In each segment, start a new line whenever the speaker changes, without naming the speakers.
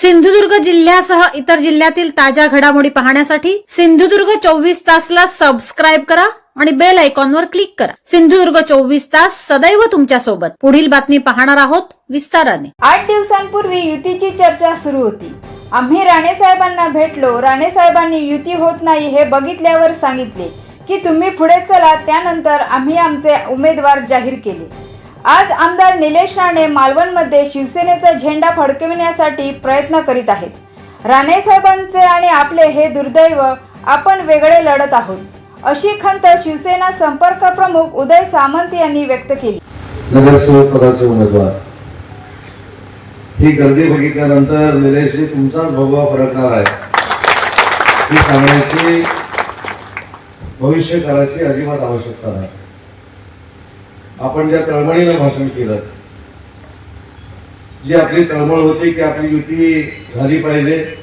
सिंधुदुर्ग जिल्ह्यासह इतर जिल्ह्यातील ताज्या घडामोडी पाहण्यासाठी सिंधुदुर्ग चोवीस तासला सबस्क्राईब करा आणि बेल आयकॉनवर क्लिक करा. सिंधुदुर्ग चोवीस तास सदैव तुमच्यासोबत. पुढील बातमी पाहणार आहोत विस्ताराने.
आठ दिवसांपूर्वी युतीची चर्चा सुरू होती. आम्ही राणे साहेबांना भेटलो. राणे साहेबांनी युती होत नाही हे बघितल्यावर सांगितले की तुम्ही पुढे चला. त्यानंतर आम्ही आमचे उमेदवार जाहीर केले. आज आमदार निलेश राणे मालवणमध्ये शिवसेनेचा झेंडा फडकविण्यासाठी प्रयत्न करीत आहेत. राणे साहेबांचे आणि आपले हे दुर्दैव आपण वेगळे लढत आहोत. अशी खंत शिवसेना संपर्क प्रमुख उदय सामंत यांनी व्यक्त केली.
नगरसेवक पदाचे उमेदवार. ही गर्दी बघितल्यानंतर निलेश तुमचाच भगवा फरकणार आहे. ही सांगण्याची भविष्यकाळाची अजिबात आवश्यकता नाही. आपण ज्या तळमळीनं भाषण केलं जी आपली तळमळ होती की आपली युती झाली पाहिजे.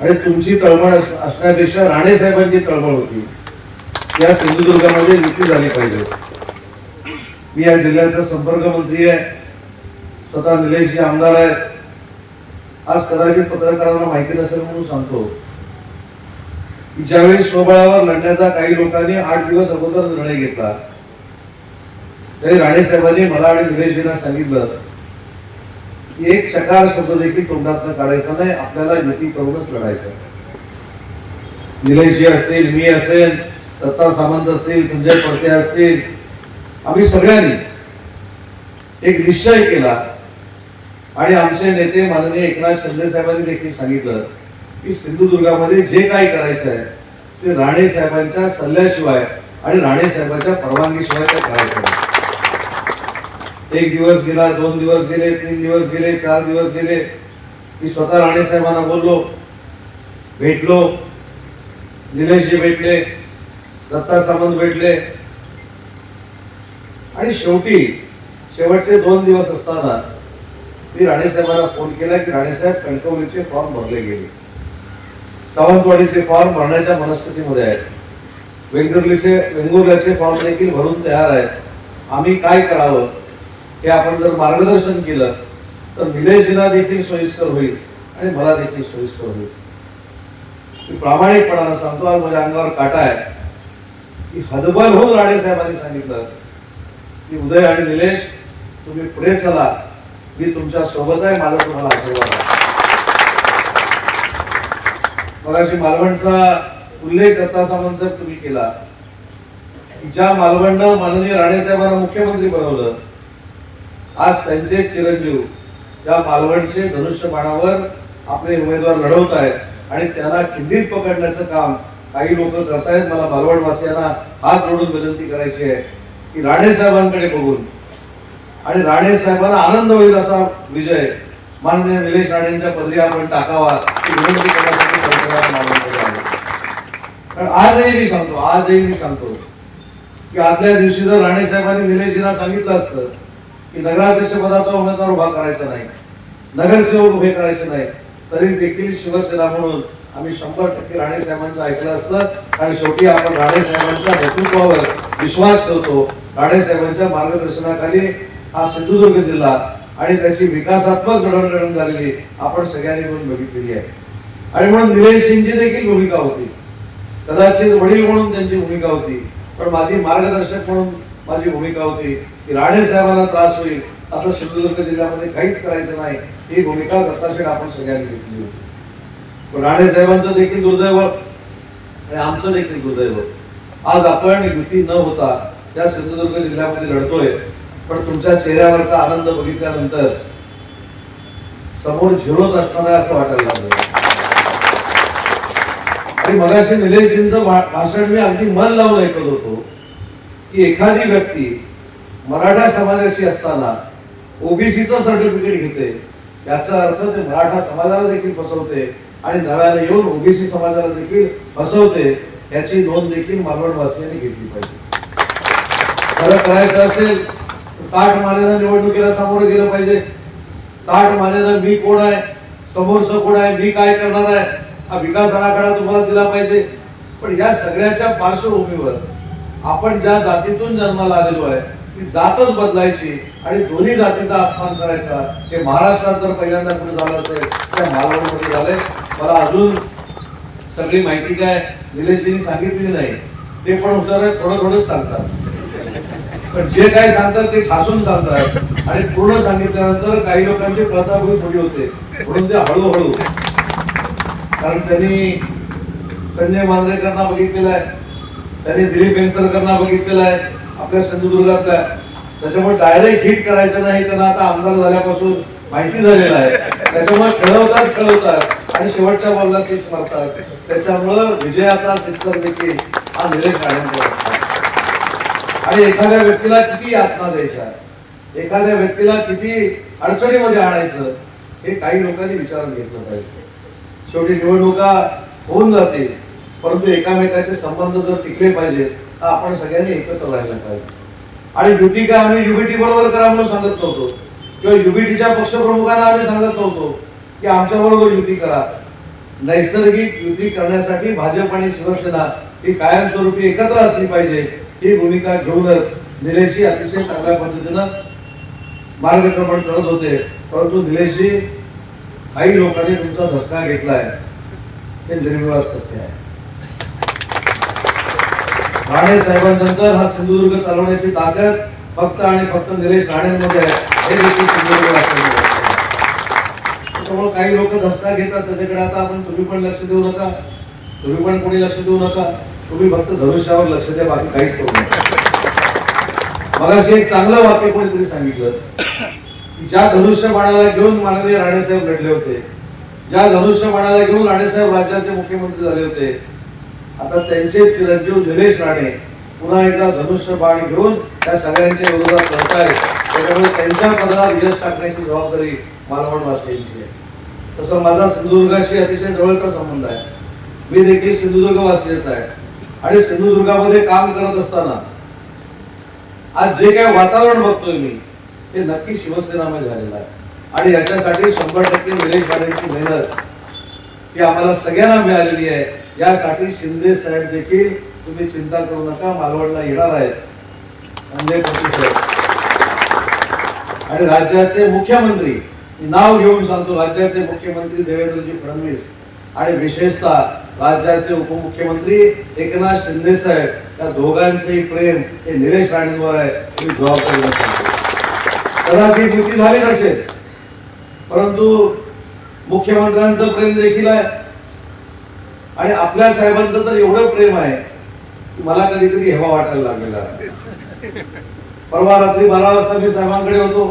आणि तुमची तळमळ असण्यापेक्षा राणे साहेबांची तळमळ होती. या सिंधुदुर्गामध्ये युती झाली पाहिजे. मी या जिल्ह्याचा संपर्क मंत्री आहे. स्वतः निलेशजी आमदार आहेत आज कदाचित पत्रकारांना माहिती नसेल म्हणून सांगतो. ज्यावेळी स्वबळावर लढण्याचा काही लोकांनी आठ दिवस अगोदर निर्णय घेतला. तरी राणे साहेबांनी मला आणि निलेशजींना सांगितलं की एक चकार शब्द देखील तोंडातनं काढायचा नाही आपल्याला युती करूनच लढायचं निलेशजी असतील मी असेल दत्ता सामंत असतील संजय पडते असतील आम्ही सगळ्यांनी एक निश्चय केला. आणि आमचे नेते माननीय एकनाथ शिंदे साहेबांनी देखील सांगितलं की सिंधुदुर्गामध्ये जे काही करायचं आहे ते राणे साहेबांच्या सल्ल्याशिवाय आणि राणे साहेबांच्या परवानगीशिवाय ते करायचं आहे एक दिवस गेला दोन दिवस गेले तीन दिवस गेले चार दिवस गेले. मी स्वतः राणे साहेबांना बोललो. भेटलो. निलेशजी भेटले. दत्ता सामंत भेटले. आणि शेवटी शेवटचे दोन दिवस असताना मी राणेसाहेबांना फोन केला की राणेसाहेब कणकवलीचे फॉर्म भरले गेले. सावंतवाडीचे फॉर्म भरण्याच्या मनस्थितीमध्ये आहेत. वेंगुर्लीचे वेंगुर्ल्याचे फॉर्म देखील भरून तयार आहेत. आम्ही काय करावं? हे आपण जर मार्गदर्शन केलं तर विलेजला देखील सोयीस्कर होईल आणि मला देखील सोयीस्कर होईल. मी प्रामाणिकपणानं सांगतो आज माझ्या अंगावर काटा आहे. की हदबल होऊन राणे साहेबांनी सांगितलं की उदय आणि निलेश तुम्ही पुढे चला. मी तुमच्यासोबत आहे माझा तुम्हाला आशीर्वाद आहे. मगाशी मालवणचा उल्लेख दत्ता साहेब तुम्ही केला. की ज्या मालवणनं माननीय राणे साहेबांना मुख्यमंत्री बनवलं आज त्यांचे चिरंजीव त्या मालवणचे धनुष्यबाणावर आपले उमेदवार लढवत आहेत आणि त्यांना खिंडीत पकडण्याचं काम काही लोक करतायत मला मालवणवासियांना हात जोडून विनंती करायची आहे की राणे साहेबांकडे बघून. आणि राणे साहेबांना आनंद होईल असा विजय माननीय निलेश राणेंच्या पदरी आपण टाकावा विनंती करण्यासाठी कारण आजही मी सांगतो आजही मी सांगतो की आदल्या दिवशी जर राणे साहेबांनी निलेशजींना सांगितलं असतं की नगराध्यक्ष पदाचा उमेदवार उभा करायचा नाही. नगरसेवक उभे करायचे नाही. तरी देखील शिवसेना म्हणून आम्ही शंभर टक्के राणे साहेबांचं ऐकलं असतं. आणि शेवटी आपण राणे साहेबांच्या नेतृत्वावर विश्वास ठेवतो. राणे साहेबांच्या मार्गदर्शनाखाली हा सिंधुदुर्ग जिल्हा आणि त्याची विकासात्मक घडवण झालेली आपण सगळ्यांनी म्हणून बघितलेली आहे. आणि म्हणून निलेशजींची सिंगची देखील भूमिका होती. कदाचित वडील म्हणून त्यांची भूमिका होती. पण माझी मार्गदर्शक म्हणून माझी भूमिका होती की राणेसाहेबांना त्रास होईल असं सिंधुदुर्ग जिल्ह्यामध्ये काहीच करायचं नाही ही भूमिका दत्ताशेठ आपण सगळ्यांनी घेतली होती. पण राणेसाहेबांचं देखील दुर्दैव आणि आमचं देखील दुर्दैव. आज आपण युती न होता त्या सिंधुदुर्ग जिल्ह्यामध्ये लढतोय पण तुमच्या चेहऱ्यावरचा आनंद बघितल्यानंतर समोर झिरोच असणार आहे असं वाटायला लागलं. आणि मगाशी निलेशजींचं भाषण मी अगदी मन लावून ऐकत होतो. की एखादी व्यक्ती मराठा समाजाची असताना ओबीसीचं सर्टिफिकेट घेते याचा अर्थ ते मराठा समाजाला देखील फसवते आणि नव्याने येऊन ओबीसी समाजाला देखील फसवते याची नोंद देखील मालवणवासियांनी घेतली पाहिजे. खरं करायचं असेल ताट मानेनं निवडणुकीला सामोरं गेलं पाहिजे. ताट मानेनं मी कोण आहे समोरचं कोण आहे मी काय करणार आहे हा विकास आराखडा तुम्हाला दिला पाहिजे. पण या सगळ्याच्या पार्श्वभूमीवर आपण ज्या जातीतून जन्माला आलेलो आहे ती जातच बदलायची आणि दोन्ही जातीचा अपमान करायचा. हे महाराष्ट्रात जर पहिल्यांदा कुठे झालं असेल त्या मालवणमध्ये झाले मला अजून सगळी माहिती काय निलेशजींनी सांगितली नाही. ते पण हुशार थोडं थोडंच सांगतात. पण जे काय सांगतात ते ठासून सांगतात. आणि पूर्ण सांगितल्यानंतर काही लोकांची प्रतापही थोडी होते. म्हणून ते हळूहळू. कारण त्यांनी संजय मांजरेकरांना बघितलेलं आहे. त्यांनी दिलीप वेंगसरकरांना बघितलेलं आहे. आपल्या सिंधुदुर्गातल्या त्याच्यामुळे डायरेक्ट हिट करायचं नाही त्यांना आता आमदार झाल्यापासून माहिती झालेलं आहे. त्याच्यामुळे खेळवतात खेळवतात. आणि शेवटच्या बॉलला सिक्स मारतात. त्याच्यामुळं विजयाचा सिक्सर देखील हा निलेश आणि एखाद्या व्यक्तीला किती यातना द्यायच्या? एखाद्या व्यक्तीला किती अडचणीमध्ये आणायचं? हे काही लोकांनी विचारात घेतलं पाहिजे. शेवटी निवडणुका होऊन जातील. परंतु एकामेकाचे संबंध जर टिकले पाहिजे तर आपण सगळ्यांनी एकत्र राहायला पाहिजे. आणि युती काय आम्ही युबीटी बरोबर करा म्हणून सांगत नव्हतो. किंवा युबीटीच्या पक्षप्रमुखांना आम्ही सांगत नव्हतो की आमच्या बरोबर युती करा. नैसर्गिक युती करण्यासाठी भाजप आणि शिवसेना ही कायमस्वरूपी एकत्र असली पाहिजे ही भूमिका घेऊनच निलेशजी अतिशय चांगल्या पद्धतीनं मार्गक्रमण करत होते. परंतु निलेशजी काही लोकांनी तुमचा धसका घेतलाय. हे निर्विवाद सत्य आहे. राणे साहेबांनंतर हा सिंधुदुर्ग चालवण्याची ताकद फक्त आणि फक्त निलेश राणेंमध्ये आहे. हे देखील सिंधुदुर्ग त्यामुळे काही लोक धसका घेतात त्याच्याकडे. आता आपण तुम्ही पण लक्ष देऊ नका. तुम्ही पण कोणी लक्ष देऊ नका. तुम्ही फक्त धनुष्यावर लक्ष द्या बाकी काहीच करू नका. मगाशी एक चांगलं वाक्य कोणीतरी सांगितलं की ज्या धनुष्य बाणाला घेऊन माननीय राणेसाहेब लढले होते ज्या धनुष्य बाणाला घेऊन राणेसाहेब राज्याचे मुख्यमंत्री झाले होते आता त्यांचे चिरंजीव निलेश राणे पुन्हा एकदा धनुष्य बाण घेऊन त्या सगळ्यांच्या विरोधात लढतायत. त्याच्यामुळे त्यांच्या पदरात यश टाकण्याची जबाबदारी मालवणवासियांची आहे. तसं माझा सिंधुदुर्गाशी अतिशय जवळचा संबंध आहे. मी देखील सिंधुदुर्ग वासीयच आहे. आणि सिंधुदुर्गामध्ये काम करत असताना आज जे काय वातावरण बघतोय मी ते नक्की शिवसेनामध्ये झालेलं आहे. आणि याच्यासाठी शंभर टक्के निलेश राणेंची मेहनत ही आम्हाला सगळ्यांना मिळालेली आहे. यासाठी शिंदे साहेब देखील तुम्ही चिंता करू नका मालवणला येणार आहेत. आणि राज्याचे मुख्यमंत्री नाव घेऊन सांगतो राज्याचे मुख्यमंत्री देवेंद्रजी फडणवीस आणि विशेषतः राज्याचे उपमुख्यमंत्री एकनाथ शिंदे साहेब या दोघांचेही प्रेम हे निलेश राणेंवर आहे ही जबाबदारी कदाचित युती झाली नसेल परंतु मुख्यमंत्र्यांचं प्रेम देखील आहे. आणि आपल्या साहेबांचं तर एवढं प्रेम आहे मला कधी कधी हेवा वाटायला लागलेला परवा रात्री बारा वाजता मी साहेबांकडे होतो.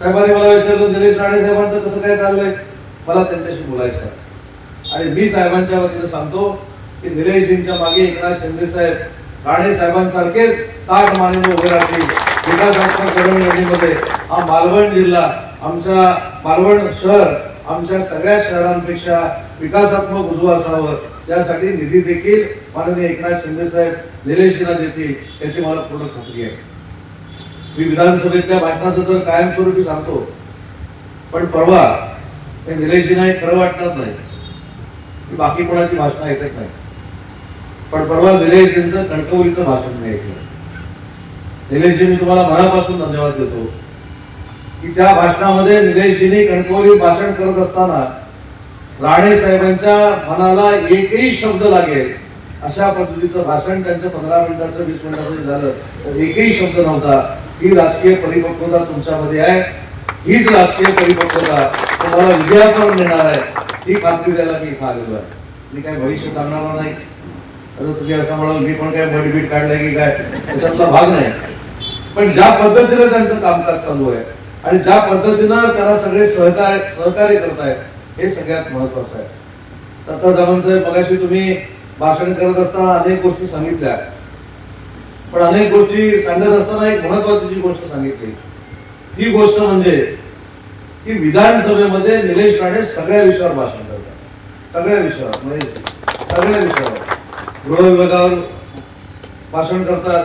साहेबांनी मला विचारलं दिनेश राणे साहेबांचं कसं काय चाललंय? मला त्यांच्याशी बोलायचं आहे. आणि मी साहेबांच्या वतीनं सांगतो की निलेशजींच्या मागे एकनाथ शिंदे साहेब राणे साहेबांसारखेच ताट मानेने उभे राहतील. विकासात्मक घडवणुकीमध्ये हा मालवण जिल्हा आमच्या मालवण शहर आमच्या सगळ्या शहरांपेक्षा विकासात्मक उजवं असावं. त्यासाठी निधी देखील माननीय एकनाथ शिंदे साहेब निलेशजींना देतील याची मला पूर्ण खात्री आहे. मी विधानसभेतल्या भाषणाचं तर कायमस्वरूपी सांगतो. पण परवा हे निलेशजींना हे खरं वाटणार नाही. मी बाकी कोणाची भाषण ऐकत नाही. पण परवा निलेशजींचं कणकवलीचं भाषण मी ऐकलं. निलेशजी मी तुम्हाला मनापासून धन्यवाद देतो. की त्या भाषणामध्ये निलेशजींनी कणकवली भाषण करत असताना राणे साहेबांच्या मनाला एकही शब्द लागेल अशा पद्धतीचं भाषण त्यांचं पंधरा मिनिटाचं वीस मिनिटाचं झालं तर एकही शब्द नव्हता. ही राजकीय परिपक्वता तुमच्यामध्ये आहे. हीच राजकीय परिपक्वता तुम्हाला विजयापर्यंत नेणार आहे. ही खात्री द्यायला मी इथं आहे. मी काय भविष्य सांगणार नाही. आता तुम्ही असं म्हणाल मी पण काय बडबीट काढलं की काय? त्याच्यातला भाग नाही. पण ज्या पद्धतीने त्यांचं कामकाज चालू आहे आणि ज्या पद्धतीनं त्यांना सगळे सहकार्य सहकार्य करतायत हे सगळ्यात महत्वाचं आहे. दत्ता जामन साहेब मगाशी तुम्ही भाषण करत असताना अनेक गोष्टी सांगितल्या. पण अनेक गोष्टी सांगत असताना एक महत्वाची जी गोष्ट सांगितली. ती गोष्ट म्हणजे की विधानसभेमध्ये निलेश राणे सगळ्या विषयावर भाषण करतात. सगळ्या विषयावर म्हणजे सगळ्या विषयावर. गृह विभागावर भाषण करतात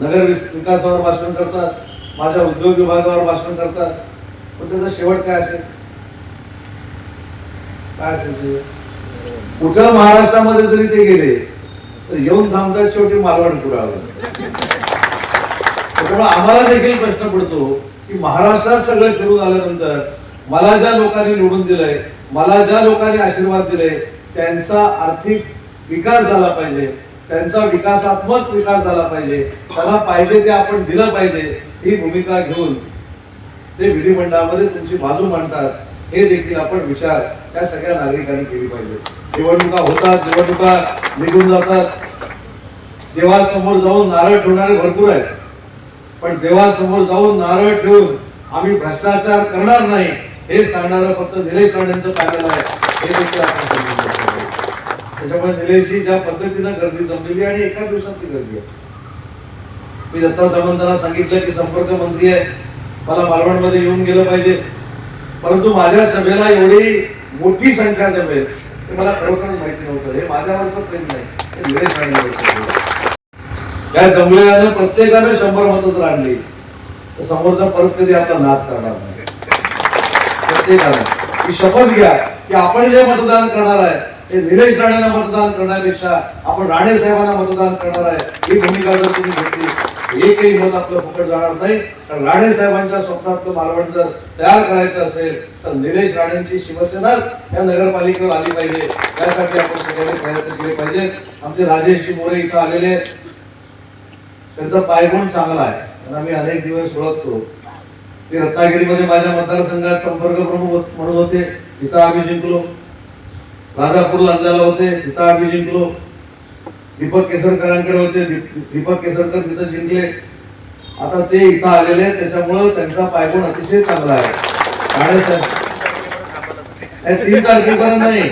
नगर विस- विकासावर भाषण करतात माझ्या उद्योग विभागावर भाषण करतात. पण त्याचा शेवट काय असेल? काय असेल कुठं महाराष्ट्रामध्ये जरी ते गेले तर येऊन थांबतात शेवटी मालवण कुडावर त्यामुळे आम्हाला देखील प्रश्न पडतो की महाराष्ट्रात सगळं फिरून आल्यानंतर मला ज्या लोकांनी निवडून दिलंय मला ज्या लोकांनी आशीर्वाद दिले त्यांचा आर्थिक विकास झाला पाहिजे. त्यांचा विकासात्मक विकास झाला पाहिजे. त्याला पाहिजे ते आपण दिलं पाहिजे ही भूमिका घेऊन ते विधिमंडळामध्ये त्यांची बाजू मांडतात. हे देखील आपण विचार त्या सगळ्या नागरिकांनी केली पाहिजे. निवडणुका होतात निवडणुका निघून जातात. देवासमोर जाऊन नारळ ठेवणारे भरपूर आहेत. पण देवासमोर जाऊन नारळ ठेवून आम्ही भ्रष्टाचार करणार नाही हे सांगणारं फक्त निलेश राणेंचं पॅनल आहे. हे देखील आपण समजून त्याच्यामुळे निलेशची ज्या पद्धतीनं गर्दी जमलेली आणि एका दिवसातली गर्दी आहे. मी दत्ता सामंतांना सांगितलं की संपर्क मंत्री आहे. मला मालवणमध्ये येऊन गेलं पाहिजे. परंतु माझ्या सभेला एवढी मोठी संख्या जमेल ते मला खरोखर माहिती नव्हतं. हे माझ्यावरचं प्रेम नाही. हे निलेश राणेंवरचं या जमलेल्यानं प्रत्येकानं शंभर मतं जर आणली. तर समोरचा परत कधी आपला नाद करणार नाही. प्रत्येकानं. शपथ घ्या की आपण जे मतदान करणार आहे हे निलेश राणेंना मतदान करण्यापेक्षा आपण राणे साहेबांना मतदान करणार आहे ही भूमिका जर तुम्ही घेतली एकही मत आपलं फुकट जाणार नाही. कारण राणे साहेबांच्या स्वप्नातलं मालवण जर तयार करायचं असेल तर निलेश राणेंची शिवसेना या नगरपालिकेवर आली पाहिजे. त्यासाठी आपण सगळ्यांनी प्रयत्न केले पाहिजे. आमचे राजेशजी मोरे इथं आलेले आहेत. त्यांचा पायगुण चांगला आहे. त्यांना मी अनेक दिवस ओळखतो. ते रत्नागिरीमध्ये माझ्या मतदारसंघात संपर्क प्रमुख म्हणून होते. इथं आम्ही जिंकलो. राजापूर लांजाला होते तिथं आम्ही जिंकलो. दीपक केसरकरांकडे होते दीपक केसरकर तिथं जिंकले. आता ते इथं आलेले आहेत त्याच्यामुळं त्यांचा पायगुण अतिशय चांगला आहे. आणि तीन तारखेपर्यंत नाही.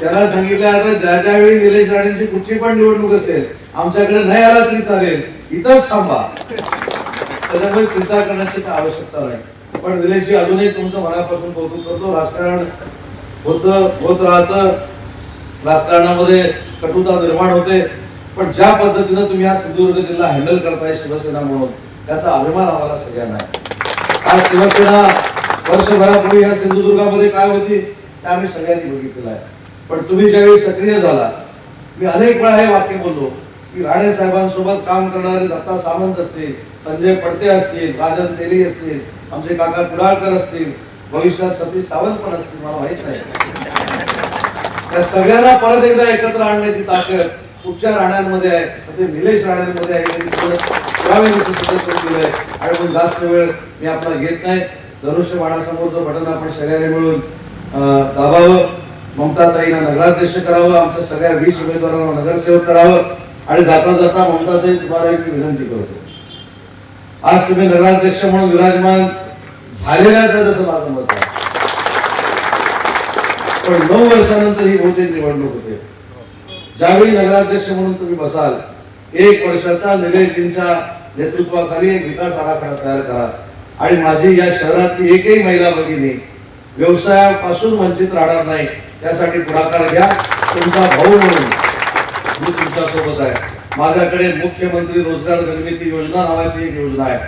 त्याला सांगितलं आता ज्या ज्या वेळी निलेश राणेंची कुठची पण निवडणूक असेल आमच्याकडे नाही आला तरी चालेल. इथंच थांबा. त्याच्यामुळे चिंता करण्याची आवश्यकता नाही. पण निलेशजी अजूनही तुमचं मनापासून कौतुक करतो. राजकारण होत होत राहतं. राजकारणामध्ये कटुता निर्माण होते. पण ज्या पद्धतीनं तुम्ही हा सिंधुदुर्ग जिल्हा हँडल करताय शिवसेना म्हणून त्याचा अभिमान आम्हाला सगळ्यांना आहे. आज शिवसेना वर्षभरापूर्वी ह्या सिंधुदुर्गामध्ये काय होती ते आम्ही सगळ्यांनी बघितलेलं आहे. पण तुम्ही ज्यावेळी सक्रिय झाला मी अनेक वेळा हे वाक्य बोललो की राणे साहेबांसोबत काम करणारे दत्ता सामंत असतील संजय पडते असतील राजन तेली असतील आमचे काका कुराळकर असतील भविष्यात सगळी सावंत पण असतील मला माहीत नाही. त्या सगळ्यांना परत एकदा एकत्र आणण्याची ताकद कुठच्या राण्यांमध्ये आहे? ते निलेश राण्यांमध्ये आहे केलंय. आणि मग जास्त वेळ मी आपला घेत नाही. धनुष्य बाणासमोरचं बटन आपण सगळ्यांनी मिळून अं, दाबावं. ममताताईंना नगराध्यक्ष करावं. आमच्या सगळ्या वीस उमेदवारांना नगरसेवक करावं. आणि जाता जाता ममताताई तुम्हाला एक विनंती करतो. आज तुम्ही नगराध्यक्ष म्हणून विराजमान झालेल्याच आहे जसं माझं मत आहे पण नऊ वर्षानंतर ही बहुतेक निवडणूक होते. ज्यावेळी नगराध्यक्ष म्हणून तुम्ही बसाल एक वर्षाचा निलेशजींच्या नेतृत्वाखाली एक विकास आराखडा तयार करा. आणि माझी या शहरातली एकही महिला भगिनी व्यवसायापासून वंचित राहणार नाही त्यासाठी पुढाकार घ्या. तुमचा भाऊ म्हणून मी तुमच्यासोबत आहे. माझ्याकडे मुख्यमंत्री रोजगार निर्मिती योजना नावाची एक योजना आहे.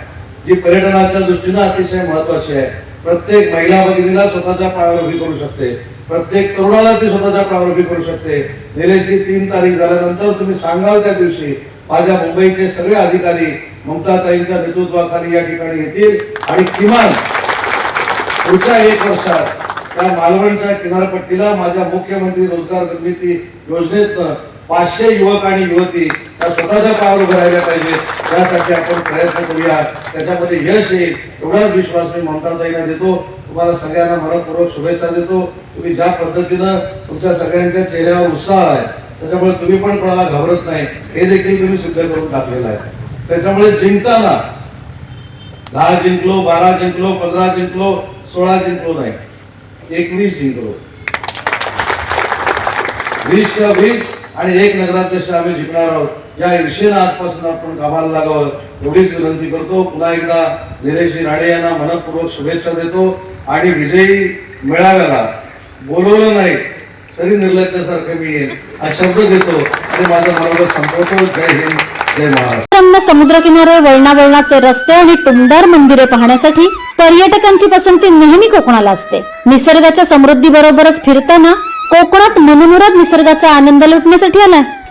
जी पर्यटनाच्या दृष्टीनं अतिशय महत्वाची आहे. प्रत्येक महिला भगिनीला स्वतःच्या पायावर उभी करू शकते. प्रत्येक तरुणाला ती स्वतःच्या पायावर उभी करू शकते. निलेशची तीन तारीख झाल्यानंतर तुम्ही सांगाल त्या दिवशी माझ्या मुंबईचे सगळे अधिकारी ममताताईंच्या नेतृत्वाखाली या ठिकाणी येतील आणि किमान पुढच्या एक वर्षात त्या मालवणच्या किनारपट्टीला माझ्या मुख्यमंत्री रोजगार निर्मिती योजनेतनं पाचशे युवक आणि युवती त्या स्वतःच्या पावर उभं राहिल्या पाहिजे. यासाठी आपण प्रयत्न करूया त्याच्यामध्ये यश येईल. एवढाच विश्वास मी ममताताईंना देतो. तुम्हाला सगळ्यांना मनपूर्वक शुभेच्छा देतो. तुम्ही ज्या पद्धतीनं तुमच्या सगळ्यांच्या चेहऱ्यावर उत्साह आहे त्याच्यामुळे तुम्ही पण कोणाला घाबरत नाही. हे देखील तुम्ही सिद्ध करून टाकलेलं आहे. त्याच्यामुळे जिंकताना दहा जिंकलो बारा जिंकलो पंधरा जिंकलो सोळा जिंकलो नाही. एकवीस जिंकलो. वीसच्या वीस आणि एक नगराध्यक्ष आम्ही जिंकणार आहोत. या ईर्षेनं आजपासून आपण कामाला लागावं. एवढीच विनंती करतो. पुन्हा एकदा निलेशजी राणे यांना मनपूर्वक शुभेच्छा देतो. आणि विजयी मेळाव्याला बोलवलं नाही तरी निर्लज्जासारखं मी हा शब्द देतो. आणि माझा मनोगत संपवतो. जय हिंद जय महाराष्ट्र.
रम्य समुद्रकिनारे वळणावळणाचे रस्ते आणि टुमदार मंदिरे पाहण्यासाठी पर्यटकांची पसंती नेहमी कोकणाला असते. निसर्गाच्या समृद्धी बरोबरच फिरताना कोकणात मनमुराद निसर्गाचा आनंद लुटण्यासाठी आलाय.